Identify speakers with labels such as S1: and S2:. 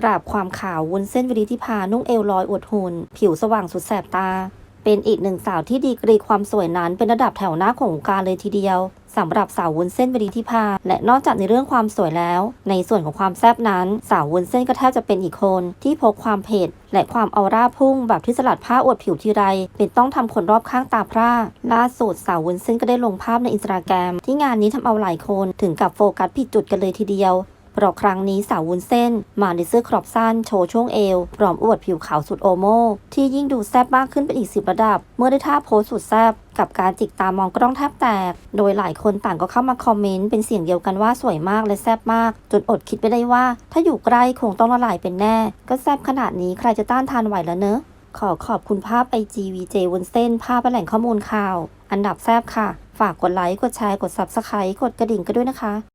S1: กราบความขาววุ้นเส้นวิริธิพานุ่งเอวลอยอวดหุ่นผิวสว่างสุดแสบตา เป็นอีกหนึ่งสาวที่ดีกรีความสวยนั้นเป็นระดับแถวหน้าของวงการเลยทีเดียวสำหรับสาววุ้นเส้นวิริธิพาและนอกจากในเรื่องความสวยแล้ว ในส่วนของความแซ่บนั้น สาววุ้นเส้นก็แทบจะเป็นอีกคน ที่พกความเผ็ดและความออร่าพุ่งแบบที่สลัดผ้าอวดผิวทีไร เป็นต้องทำคนรอบข้างตาพร่าล่าสุดสาววุ้นเส้นก็ได้ลงภาพในอินสตาแกรมที่งานนี้ทำเอาหลายคนถึงกับโฟกัสผิดจุดกันเลยทีเดียว เพราะครั้งนี้สาววุ้นเส้น มาในเสื้อครอปสั้นโชว์ช่วงเอว พร้อมอวดผิวขาวสุดโอโม ที่ยิ่งดูแซ่บมากขึ้นเป็นอีกสิบระดับ เมื่อได้ท่าโพสสุดแซ่บกับการจิกตามองกล้องแทบแตก โดยหลายคนต่างก็เข้ามาคอมเมนต์เป็นเสียงเดียวกันว่าสวยมากและแซ่บมาก จนอดคิดไปได้ว่า ถ้าอยู่ใกล้คงต้องละลายเป็นแน่ ก็แซ่บขนาดนี้ใครจะต้านทานไหวแล้วเนอะขอขอบคุณภาพ IGVJ วุ้นเส้น ภาพและแหล่งข้อมูลข่าว อันดับแซบค่ะ ฝากกดไลค์ กดแชร์ กด Subscribe กดกระดิ่งกันด้วยนะคะ